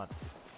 ห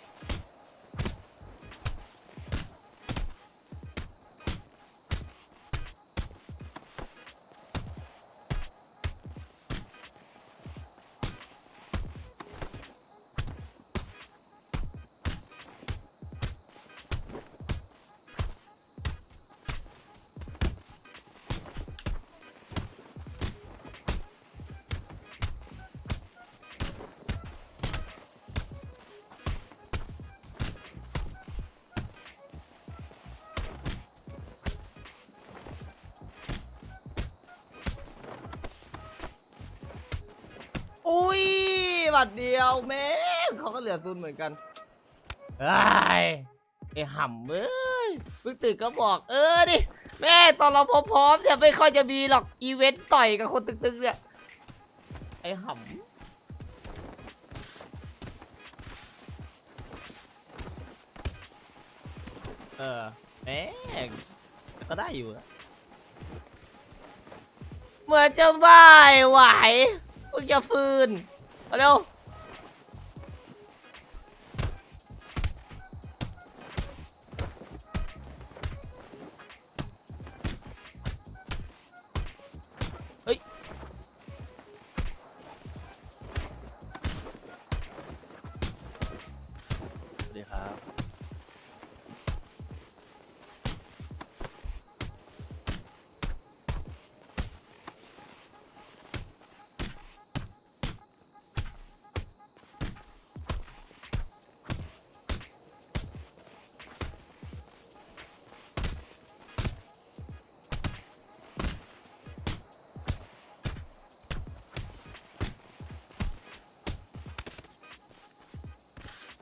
หมัดเดียวแม่งเขาก็เหลือซุนเหมือนกันไอ้ไอ้ห่ำเอ้ยเพิ่งตื่นก็บอก เออดิแม่ตอนเราพร้อมๆเนี่ยไม่ค่อยจะมีหรอกอีเวนต์ต่อยกับคนตึกๆเนี่ยไอ้ห่ำเออแม่งก็ได้อยู่นะเหมือนจะบ่ายไหวเพิ่งจะฟืนเอาเร็ว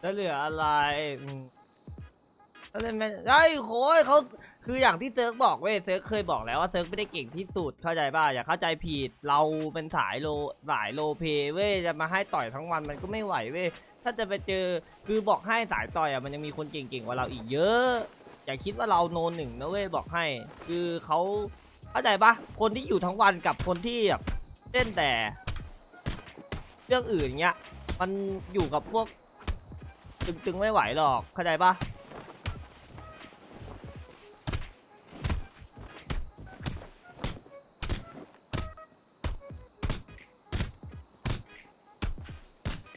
แล้วเหลืออะไรอืมแล้วเล่นไม่ไอ้โค้ยเขาคืออย่างที่เซิร์กบอกเว้ยเซิร์กเคยบอกแล้วว่าเซิร์กไม่ได้เก่งที่สุดเข้าใจป่ะอย่าเข้าใจผิดเราเป็นสายโลสายโลเพเว้ยจะมาให้ต่อยทั้งวันมันก็ไม่ไหวเว้ยถ้าจะไปเจอคือบอกให้สายต่อยอะมันยังมีคนเก่งๆกว่าเราอีกเยอะ อย่าคิดว่าเราโนนหนึ่งนะเว้ยบอกให้ คือเขาเข้าใจปะคนที่อยู่ทั้งวันกับคนที่แบบเล่นแต่ เรื่องอื่นเงี้ย มันอยู่กับพวก ตึงๆไม่ไหวหรอกเข้าใจปะ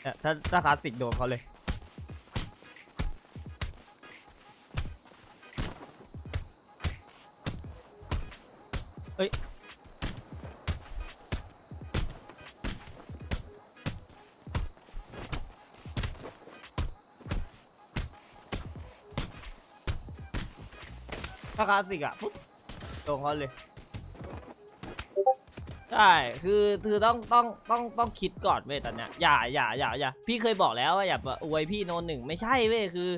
เนี่ยถ้าถ้าคลาสสิกโดนเขาเลยเฮ้ยาคลาสสิกอะปุ๊บตรงเขาเลย ใช่ คือคือต้องต้องต้องต้องคิดก่อนเว้ยตอนเนี้ยอย่าอย่าอย่าอย่าพี่เคยบอกแล้วว่าอย่ามาอวยพี่โนนหนึ่งไม่ใช่เว้ยคือ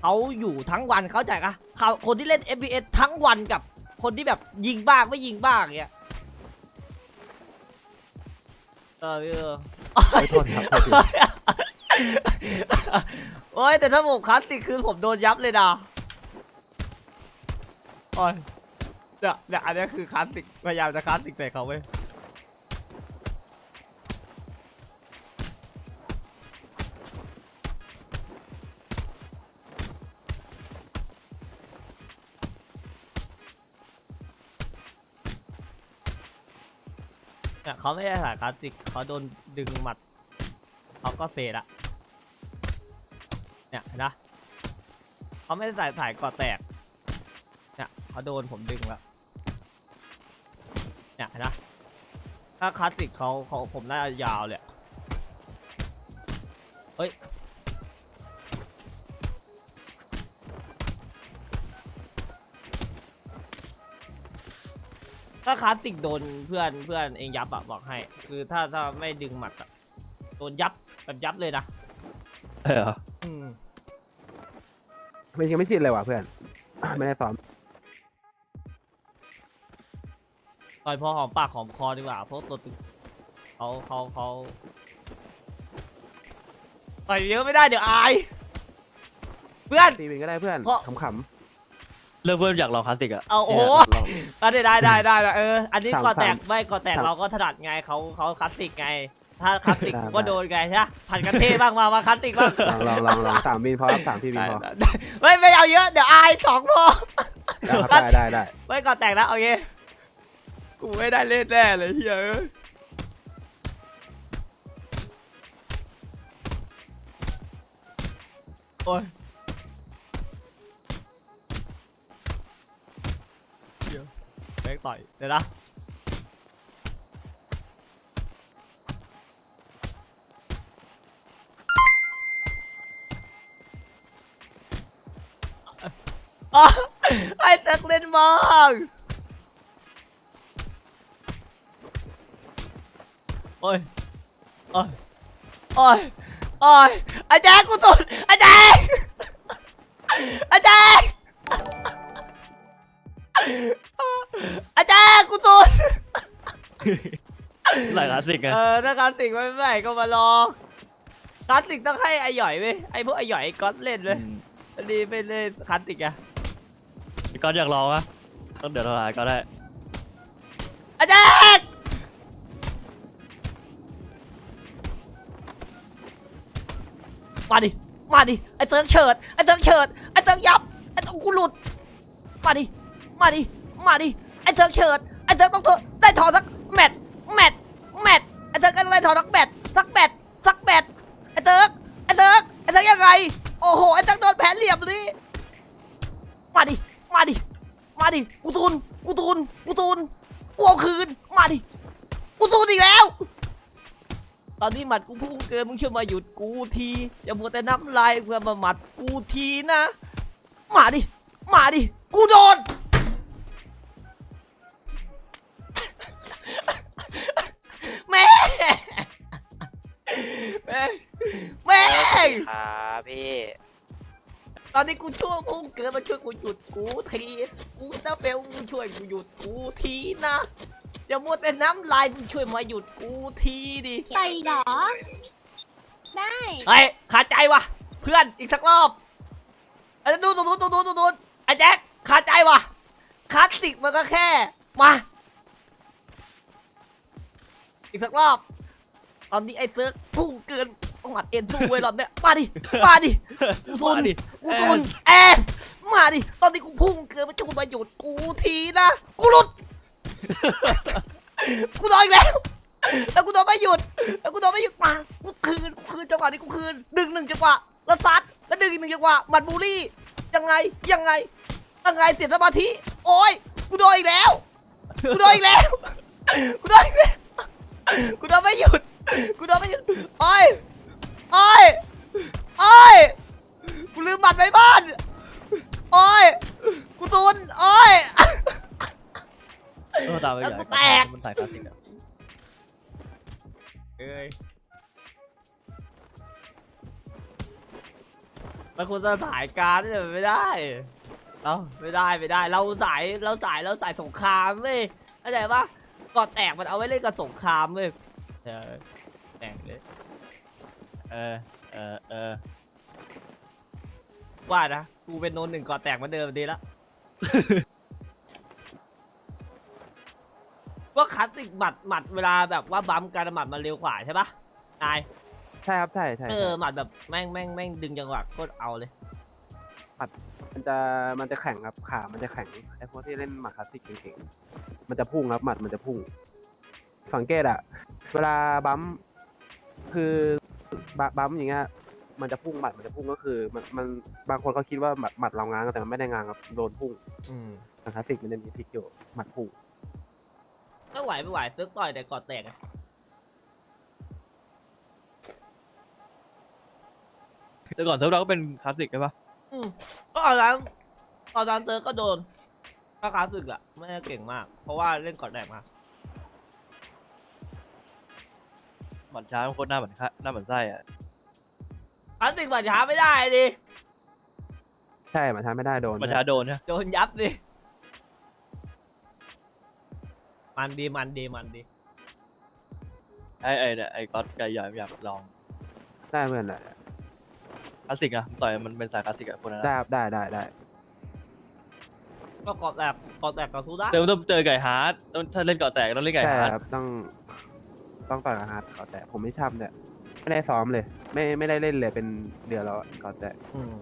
เขาอยู่ทั้งวันเข้าใจปะเขาคนที่เล่น FPS ทั้งวันกับคนที่แบบยิงบ้างไม่ยิงบ้างอย่างเงี้ยเออเออไม่โทษครับโทษที โอ้ยแต่ถ้าผมคลาสสิกคือผมโดนยับเลยนะ โอ้ยเนี่ยเนี่ยอันนี้คือคลาสสิก พยายามจะคลาสสิกใส่เขาเว้ยเนี่ยเขาไม่ได้สายคลาสสิกเขาโดนดึงหมัดเขาก็เซละเนี่ยนะเขาไม่ได้ใส่สายก่อแตก เนี่ยเขาโดนผมดึงแล้วเนี่ยเห็นนะ ถ้าคลาสสิกเขาเขาผมน่าจะยาวเลยอะเฮ้ย ถ้าคลาสสิกโดนเพื่อนเพื่อนเองยับอะบอกให้ คือถ้าถ้าไม่ดึงหมัดอะโดนยับแบบยับเลยนะ เอออืม มันยังไม่ชินเลยว่ะเพื่อน ไม่ได้ซ้อม ต่อยพอหอมปากหอมคอดีกว่าเพราะตัวตึงเขาเขาเขาต่อยเยอะไม่ได้เดี๋ยวอายเพื่อน ตีเป็นก็ได้เพื่อนเพราะ ขำ เริ่มเพิ่มอยากลองคลาสสิกอะเอาโอ้โหนี่ยลงอะได้ได้ได้ได้ได้เอออันนี้สามก่อแตกสามไม่ก่อแตกสามเราก็ถนัดไงเขาเขาคลาสสิกไง ถ้าคลาสสิกได้ ก็โดนไงใช่ปะผัดกันเท่บ้างมามาคลาสสิกบ้างลองลองลองลองสามวินพอครับสามพี่วินพอได้ได้ไม่ไม่เอาเยอะเดี๋ยวอายสองพอ ได้ครับได้ได้ได้ ไม่ก่อนแต่งนะโอเค กูไม่ได้เล่นแน่เลยเฮียเอ้ยโอ้ยเดี๋ยวแบงต่อย เดี๋ยวนะอ๋อไอ้ตักเล่นบ้าง อ้ยโอ้ยโอ้ยโอ้ยอาจารย์กูตุนอาจารย์อาจารย์อาจารย์กูตุนหลายคลาสสิกไงเออถ้าคลาสสิกไม่ไม่ก็มาลองคลาสสิกต้องให้ไอหย่อยไปไอพวกไอหย่อยไอก๊อตเล่นเลยอืมอันนี้ไม่เล่นคลาสสิกอะพี่ก้อนอยากลองอะต้องเดี๋ยวเราหาก็ได้อาจารย์ มาดิ มาดิ ไอเติร์กเฉิด ไอเติร์กเฉิด ไอเติร์กยับ ไอเติร์กกูหลุด มาดิ มาดิ มาดิ ไอเติร์กเฉิด ไอเติร์กต้องเถอะได้ถอดสักแมตช์แมตช์แมตช์ไอเติร์กก็ได้ถอดสักแมตช์สักแมตช์ นนี้หมัดกูพุ่งเกินมึงช่วยมาหยุดกูทีอย่ามัวแต่น้ำลายเพื่อมาหมัดกูทีนะมาดิมาดิกูโดนแม่แม่แม่ครับพี่ตอนนี้กูช่วยพุ่งเกินมาช่วยกูหยุดกูทีกูตาเบลมึงช่วยกูหยุดกูทีนะ อย่ามัวแต่น้ำลายมึงช่วยมาหยุดกูทีดิไปเหรอ ได้เฮ้ยขาดใจว่ะเพื่อนอีกสักรอบไอ้ดูตรงนู้นตรงนู้นตรงนู้นไอ้แจ็คขาดใจว่ะคลาสสิกมันก็แค่มาอีกสักรอบตอนนี้ไอ้เซิร์กพุ่งเกินต้องหมัดเอ็นสู้ไว้ยรอบเนี้ยมาดิมาดิกูซุนมาดิ กูซุนแอนมาดิตอนนี้กูพุ่งเกินมาช่วยมาหยุดกูทีนะกูหลุด กูโดนอีกแล้วแล้วกูโดนไม่หยุดแล้วกูโดนไม่หยุดมากูคืนกูคืนจังหวะนี้กูคืนดึงหนึ่งจังหวะแล้วซัดแล้วดึงอีกหนึ่งจังหวะหมัดบูลลี่ยังไงยังไงยังไงเสียสมาธิโอ้ยกูโดนอีกแล้วกูโดนอีกแล้วกูโดนอีกแล้วกูโดนไม่หยุดกูโดนไม่หยุดโอ้ยโอ้ยโอ้ยกูลืมบัตรไว้บ้านโอ้ยกูตุนโอ้ย ต้องตามไปแล้วใหญ่กูแตก มันสายคลาสสิกอะเอ้ยมันควรจะสายการเนี่ยมันไม่ได้เราไม่ได้ไม่ได้ เราสายเราสายเราสายสงครามเว้ยเข้าใจปะก่อนแตกมันเอาไว้เล่นกับสงครามเว้ยเออแตกเลยเออเออเออว่านะกูเป็นโนนหนึ่งก่อนแตกเหมาเดิมดีละ ว่าคลาสสิกหมัดหมัดเวลาแบบว่าบัมป์การหมัดมันเร็วกว่าใช่ปะนายใช่ครับใช่ใช่เอใช่อหมัดแบบแม่งแม่งแม่งดึงจังหวะโคตรเอาเลย มันจะมันจะแข็งครับขามันจะแข็งไอ้พวกที่เล่นหมัดคลาสสิกเก่งๆมันจะพุ่งครับหมัดมันจะพุ่ง สังเกตอะเวลาบัมป์คือบับัมป์อย่างเงี้ยมันจะพุ่งหมัดมันจะพุ่งก็คือมันมันบางคนเขาคิดว่าหมัดหมัดเราง้างแต่มันไม่ได้ง้างครับโดนพุ่งอืมแต่คลาสสิกมันจะมีทริกอยู่หมัดพุ่ง ไม่ไหวไม่ไหวซึกต่อยแต่กอดแตกอะแต่ก่อนเซิร์ฟเราก็เป็นคลาสสิกใช่ปะอืมก็ตอนนั้นตอนนั้นเตอร์ก็โดนก็คลาสสิกอะไม่ได้เก่งมาก เพราะว่าเล่นกอดแตกมาหมันช้ามันโคตรหน้าเหมือนข้าหน้าเหมือนไส้อะคลาสสิกหมัดช้าไม่ได้ดิใช่หมัดช้าไม่ได้โดนหมันช้าโดนใช่โดนยับดิ มันดีมันดีมันดีไอ้ไอ้เนี่ยไอ้ก๊อตไก่ใหญ่อยากลองได้เพื่อนได้คลาสสิกอะต่อยมันเป็นสายคลาสสิกอะคนนั้นได้อะครับได้ได้ได้ก็กอดแตกกอดแตกกับทูได้เติมต้องเจอไก่ฮาร์ดต้องถ้าเล่นเกาะแตกต้องเล่นไก่ใช่ฮาร์ดครับต้อง ต้องต่อยกับฮาร์ดก่อนแต่ผมไม่ช่ำเนี่ยไม่ได้ซ้อมเลย ไม่ไม่ได้เล่นเลยเป็นเดือนแล้วก่อนแต่ อืม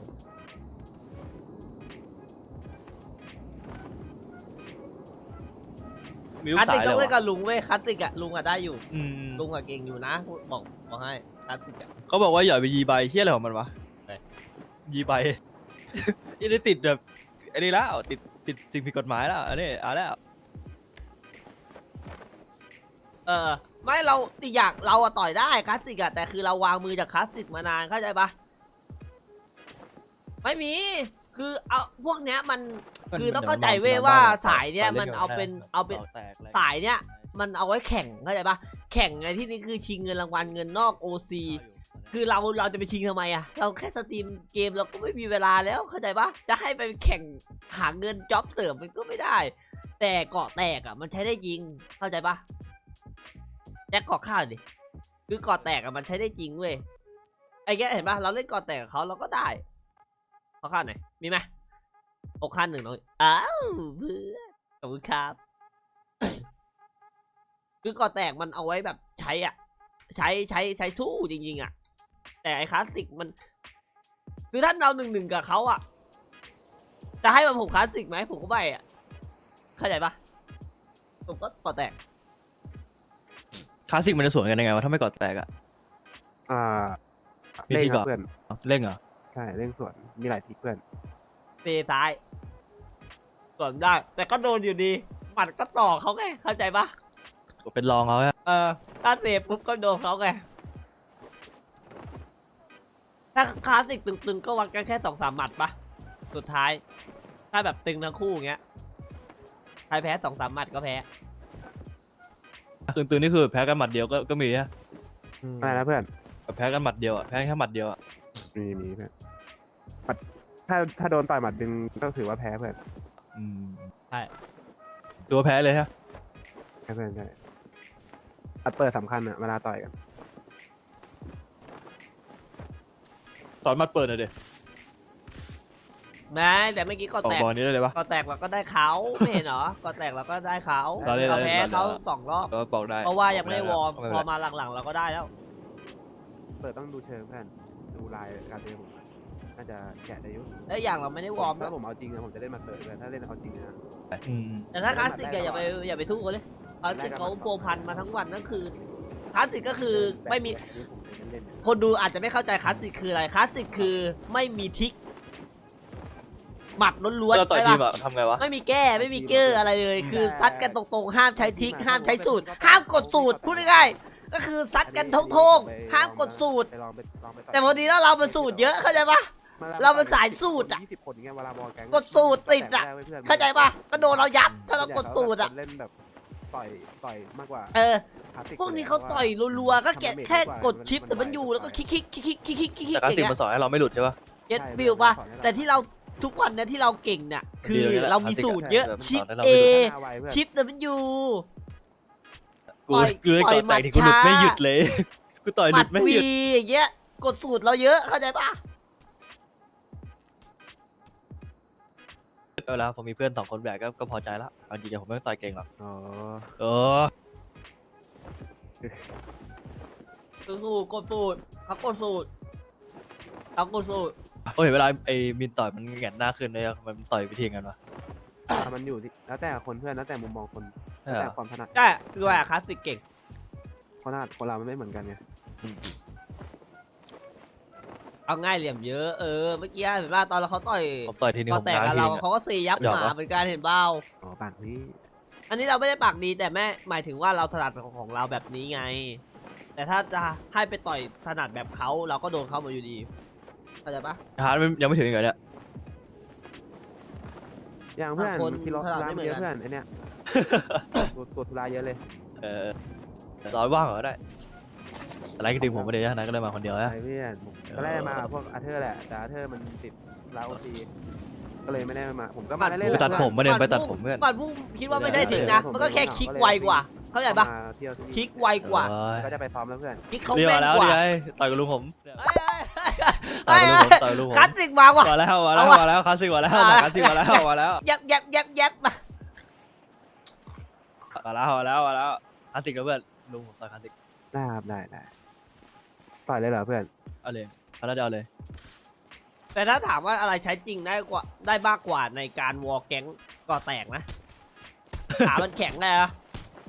มีลูคลากสสาสิกยเลต้องยเล่นวะกับลุงเว้ยคลาสสิกอะลุงอะได้อยู่ อืมลุงอะเก่งอยู่นะบอกบอกให้คลาสสิกอะ เขาบอกว่าอย่าไปยีใบเฮียอะไรของมันวะไหน ยีใบ ยี่ได้ติดแบบอันนี้แล้วติดติดสิ่งผิดกฎหมายแล้วอันนี้เอาแล้วเออไม่เราอีกอย่างเราอะต่อยได้คลาสสิกอะแต่คือเราวางมือจากคลาสสิกมานานเข้าใจปะไม่มี คือเอาพวกเนี้ยมัน คือต้องเข้าใจเว้ยว่าสายเนี้ยมันเอาเป็นเอาเป็นแตกอะไรสายเนี้ยมันเอาไว้แข่งเข้าใจปะแข่งในที่นี้คือชิงเงินรางวัลเงินนอก OC คือเราเราจะไปชิงทำไมอะเราแค่สตรีมเกมเราก็ไม่มีเวลาแล้วเข้าใจปะจะให้ไปแข่งหาเงินจ็อบเสริมมันก็ไม่ได้ แต่เกาะแตกอะมันใช้ได้จริงเข้าใจปะแจ็คเกาะข้าวดิคือเกาะแตกอะมันใช้ได้จริงเว้ยไอ้แกเห็นปะเราเล่นเกาะแตกกับเขาเราก็ได้เกาะข้าวไหนมีไหม อกข้างหนึ่งน้อยอ้าวเพื่อนขอบคุณครับ คือก่อแตกมันเอาไว้แบบใช้อะ ใช้ใช้ใช้สู้จริง ๆ อะ แต่ไอ้คลาสสิกมัน คือถ้าเราหนึ่งหนึ่งกับเขาอะ จะให้มันผมคลาสสิกไหมผมก็ไม่อะ เข้าใจปะผมก็ก่อแตกคลาสสิกมันจะสวนกันยังไงวะถ้าไม่กอดแตกอะอ่ามีเล่นที่ครับก่อนเพื่อนเร่งเหรอใช่เล่นส่วนมีหลายทิกเพื่อน เซซ้ายส่วนได้ แต่ก็โดนอยู่ดี หมัดก็ต่อเขาไง เข้าใจปะเป็นรองเขาอะเออ ถ้าเซปุ๊บก็โดนเขาไง ถ้าคลาสสิกตึงๆ ก็วัดกันแค่สองสามหมัดปะสุดท้าย ถ้าแบบตึงทั้งคู่อย่างเงี้ย ใครแพ้สองสามหมัดก็แพ้ตึงๆนี่คือแพ้กันหมัดเดียวก็ก็มีอะอะไรนะเพื่อนแบบแพ้กันหมัดเดียวอะแพ้แค่หมัดเดียวอะมีมีเพื่อนหมัด ถ้าถ้าโดนต่อยหมัดดึงก็ถือว่าแพ้เพื่อนอืมใช่ตัวแพ้เลยฮะแพ้เพื่อนใช่หมัดเปิดสำคัญอะเวลาต่อยกันตอนหมัดเปิดหน่อยเด็ไม่แต่เมื่อกี้ก็ออกแตกบอลนี้ได้เลยปะ ก็แตกเราก็ได้เขาไม่เห็นเหรอก็แตกเราก็ได้เขาเราเล่นเราแพ้เราเล่น เขาสองรอบก็บอกได้เพราะว่ายังไม่วอร์มไเป็นพอไรมาหลังๆเราก็ได้แล้ว เปิดต้องดูเชิงเพื่อนดูลายการเตะผม น่าจะแกะได้อยุแล้วอย่างเราไม่ได้วอร์มด้วถ้ายผมเอาจริงนะผมจะเล่นหมัดเปิดเพื่อนถ้าเล่นเอาจริงนะ อืมแต่ถ้าคลาสสิกอะอย่าไปอย่าไปสู้เขาเลยคลาสสิกเขาโปรพันมาทั้งวันทั้งคืนคลาสสิกก็คือไม่มีแบบนี้ผมจะเล่นเนี่ยคนดูอาจจะไม่เข้าใจคลาสสิกคืออะไรคลาสสิกคือไม่มีทิกหมัดล้วนเราๆต่อยใช่ทีมปะอะทำไงวะ ไม่มีแก้ไม่มีเกอร์อะไรเลย คือซัดกันตรงๆ ห้ามใช้ทิกห้ามใช้สูตร ห้ามกดสูตรพูดง่ายๆ ก็คือซัดกันโท่งๆห้ามกดสูตรไปลองไปลองไปแต่พอดีแล้วเรามันสูตรเยอะเข้าใจปะเราเป็นสายสูตรอะยี่สิบคนอย่างเงี้ยเวลาบอลแก๊งกดสูตรติดอะแตกไม่ไพื่นเข้าใจปะก็โดนเรายับถ้าเรากดสูตรอะเล่นแบบต่อยต่อยมากกว่า เออคลาสสิพวกนี้เขาต่อยรัวๆ ก็แกะแค่กดชิปแต่มันอยู่แล้วก็คลิกคลิกคลิกคลิกคลิกคลิกคลิกแต่คลาสอสิกย่างเงี้มันยสอนให้เราไม่หลุดใช่ปะเก็ตฟิลปะแต่ที่เราทุกวันเนี้ยที่เราเก่งเนี่ยคือดีเลยนะเรามีสูตรเยอะคลาสสิชิปกอะเอหน้าไวเพื่อนชิปแต่มันอยู่ กูต่อยกูได้ต่กอยอดหมัแตดกที่กูหลุดช้าไม่หยุดเลย กูต่อยหหลุมัดดไม่วีหยุดอย่างเงี้ยกดสูตรเราเยอะเข้าใจปะเวลาผมมีเพื่อนสองคนแบกก็ก็พอใจละเอาจริงๆผมไม่ต้องต่อยเก่งหรอกอ๋อเออคือสูตรกดสูตรเขากดสูตรเขากดสูตรโอ้ยเวลาไอ้มินต่อยมันแหงนหน้าขึ้นเลยอะมันต่อยวิธีกันวะอะมันอยู่ที่แล้วแต่คนเพื่อนแล้วแต่มุมมองคนใช่แล้ว เหรแต่อความถนัดใช่คือว่าคลาสสิกเก่งคนถนัดคนเรามันไม่เหมือนกันไงเอาง่ายเหลี่ยมเยอะเออเมื่อกี้เห็นป่ะตอนเราเขาต่อยผมต่อยทีนึงก็ผมแตกง้างกับทีเรานึงอะเขาก็เซยับหยอกหมาปะเหมือนกันเห็นเปล่าอ๋อปากนี้อันนี้เราไม่ได้ปากดีแต่แม่หมายถึงว่าเราถนัดของของเราแบบนี้ไง แต่ถ้าจะให้ไปต่อยถนัดแบบเขาเราก็โดนเขาหมดอยู่ดีเข้าใจปะฮาร์ดมันยังไม่ถึงอีกเหรอเนี่ยอย่างเพื่อนบางคนที่รอถนัดธุระไม่เหมือนเยอะกันเพื่อนไอเนี้ย ตัวตัวธุระเยอะเลยเออร้อยว่างเหรอได้อะไรก็ดึงผมมาเดี๋ยวนะก็เลยมาคนเดียวไอนะเพื่อนผมตอนแรกมากับพวกอาเธอร์แหละ แต่อาเธอร์มันติดลาโอซีก็เลยไม่ได้มา ผมก็มาเล่นๆไปตัดผมมาเนี่ยไปตัดผมเพื่อนปัดพุ่งคิดว่าไม่ใช่ทิ้งนะ มันก็แค่คลิกไวกว่า เข้าใจปะมาเที่ยวที่นี่คลิกไวกว่าเอ้ยก็จะไปซ้อมแล้วเพื่อน คลิกเขาเรียกแม่มานแล้วกว่านี่ไงต่อยกับลุงผมเอ้ยต่อเอ้ยยกับลุงผมต่อยกับลุงผมคลาสสิกมากว่ามาแล้วมาแล้วเอาวะมาแล้วคลาสสิกมาแล้วอ่าคลาสสิกมาแล้วมาแล้วยับยับยับยับมา มาแล้วมาแล้วมาแล้วคลาสสิกกับเพื่อนลุงผมต่อยคลาสสิกได้ครับได้ได้ต่อยเลยเหรอเพื่อนเอาเลยเอาแล้วเดี๋ยวเอาเลย แต่ถ้าถามว่าอะไรใช้จริงได้กว่าได้มากกว่าในการวอลแก๊งก็แตกนะ ขามันแข็งไงอะ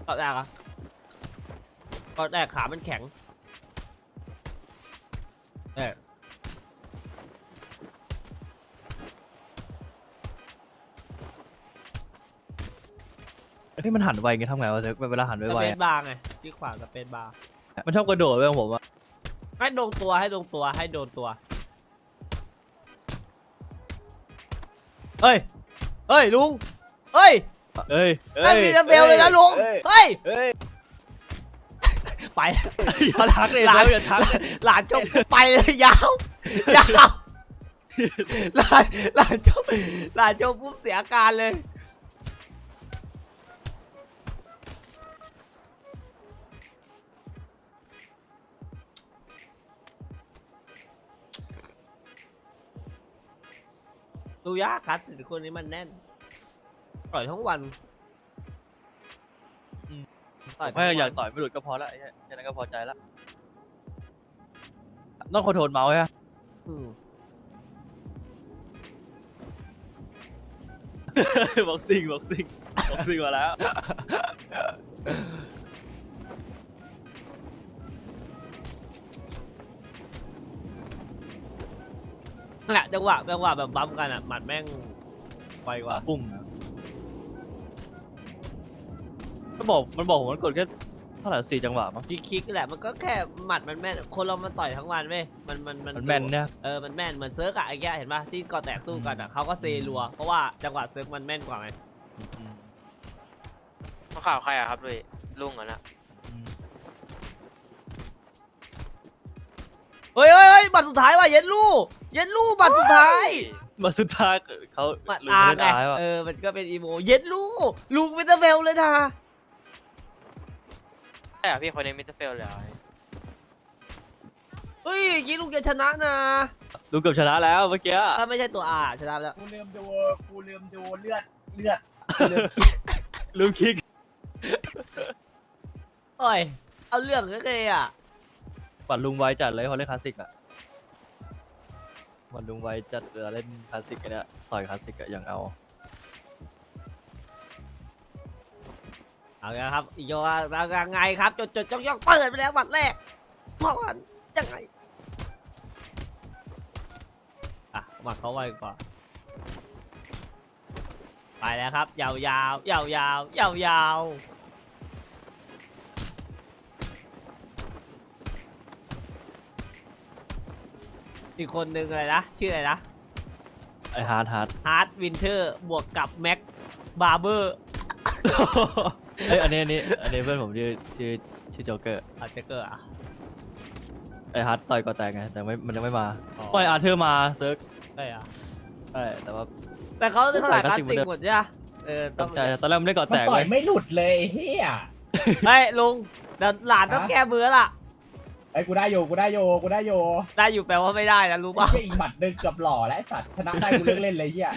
ก็แตกอะก็แตกขามันแข็งเออ ที่มันหันไวไงทำไงวะเซิร์ฟเวลาหันสไวเปๆซอะบาร์ไงที่ขวาสเปซบาร์มันชอบกระโดดเว้ยของผมอะให้โดนตัวให้โดนตัวให้โดนตัวเฮ้ยเฮ้ยลุงเฮ้ยเอ้ยเอ้นั่นมีแต่เฟลเลยนะลุงเอ้ยเฮ้ยเอ้ยไป อย่าทักเลยหลานเซิร์ฟอย่าทักเลยหลานจมไปเลยยาวยาวหลานหลานจมหลานจมปุ๊บเสียอาการเลย ดูยากครับแต่คนนี้มันแน่น ต่อยทั้งวันต่อยทั้งไม่วันอยากต่อยไม่หลุดก็พอละไอ้เหี้ยแค่นั้นก็พอใจละต้องคอนโทรลเมาส์ใช่ไหมอืมบ็อกซิ่งบ็อกซิ่งบ็อกซิ่งมาแล้ว แหละจังหวะจังหวะแบบบัมกันอะหมัดแม่งไวกว่าปุ้งมันบอกมันบอกผมมันกดแค่เท่าไหร่สี่จังหวะมั้งคิกคิกแหละมันก็แค่หมัดมันแม่นคนเรามันต่อยทั้งวันเว้ยมันมันมันมันแม่นเนี่ยเออมันแม่นเหมือนเซิร์กอะไอ้แกเห็นป่ะที่ก่อแตกสู้กันอะเขาก็เซรัวเพราะว่าจังหวะเซิร์กมันแม่นกว่าไงอืมมาข่าวใครอะครับลุยลุงอะนะ เฮ้ยเฮ้ยเฮ้ยหมัดสุดท้ายว่ะเย็นลู่เย็นลู่หมัดสุดท้าย มาสุดท้ายเขาหมัดลุงอาไม่ไงได้ตายว่ะเออมันก็เป็นอีโมเย็นลู่ลุงเวเตอร์เวลเลยนะใช่อะพี่คนนี้มิสเตอร์เฟลเลยเหรอเฮ้ยอยางงี้ลุงจะชนะนะลุงเกือบชนะแล้วเมื่อกี้ถ้าไม่ใช่ตัวอาชนะแล้วกูลืมดูกูลืมดูเลือดเลือดลุงคิกโอ้ยเอาเรื่องก็เลยอะ ปัดลุงไวจัดเลยพอเล่นคลาสสิกอะปัดลุงไวจัดเวลาเล่นคลาสสิกไอ้เนี่ยต่อยคลาสสิกอะอย่างเอา เอาละครับอีโยแล้วยังไงครับจดจดจ้องย่องเปิดไปแล้วหมัดแรกพอกันยังไงอะหมัดเขาไวกว่า ไปแล้วครับ ยาวยาวยาวยาวยาวย อีกคนนึงอะไรนะชื่ออะไรนะไอฮาร์ดฮาร์ดฮาร์ดวินเทอร์บวกกับแม็กบาร์เบอร์เอ้ยอันนี้อันนี้อันนี้เพื่อนผมชื่อชื่อชื่อโจ๊กเกอร์อาร์เจเกอร์อะไอฮาร์ดต่อยก็แตกไงแต่ไม่มันยังไม่มาอ๋อปล่อยอาร์เธอร์มาเซิร์กได้อะใช่แต่ว่าแต่เขาเท่าไหร่ใส่คคลาลาสสสิกสิกเหมือนเดิมหมดใช่ไหมเออตต้องกใจตอนแรกมันไม่ได้ก่อมันแตกต่เลอยยไม่หลุดเลยเฮียเฮ้ยลุงเดี๋ยวหลานต้องฮะแก้มือล่ะ ไอ้ยกูได้โยกูได้โยกูได้โยได้อยู่แปลว่าไม่ได้นะรู้ไอ้ป่ะ เหี้ยอีกหมัดหนึงเกือบหล่อแล้วไอ้สัตว์ชนะได้กูเลิกเล่นเลยเฮีย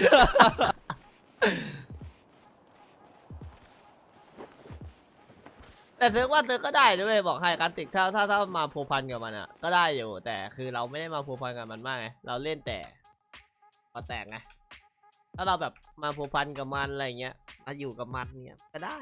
แต่เซิร์กว่าเซิร์กก็ได้ด้วยบอกให้คลาสสิกถ้าถ้าถ้ามาพัวพันกับมันอะ ก็ได้อยู่แต่คือเราไม่ได้มาพัวพันกับมันมากไงเราเล่นแต่พอแตกไงถ้าเราแบบมาพัวพันกับมันอะไรเงี้ยมาอยู่กับมันเนี่ยก็ได้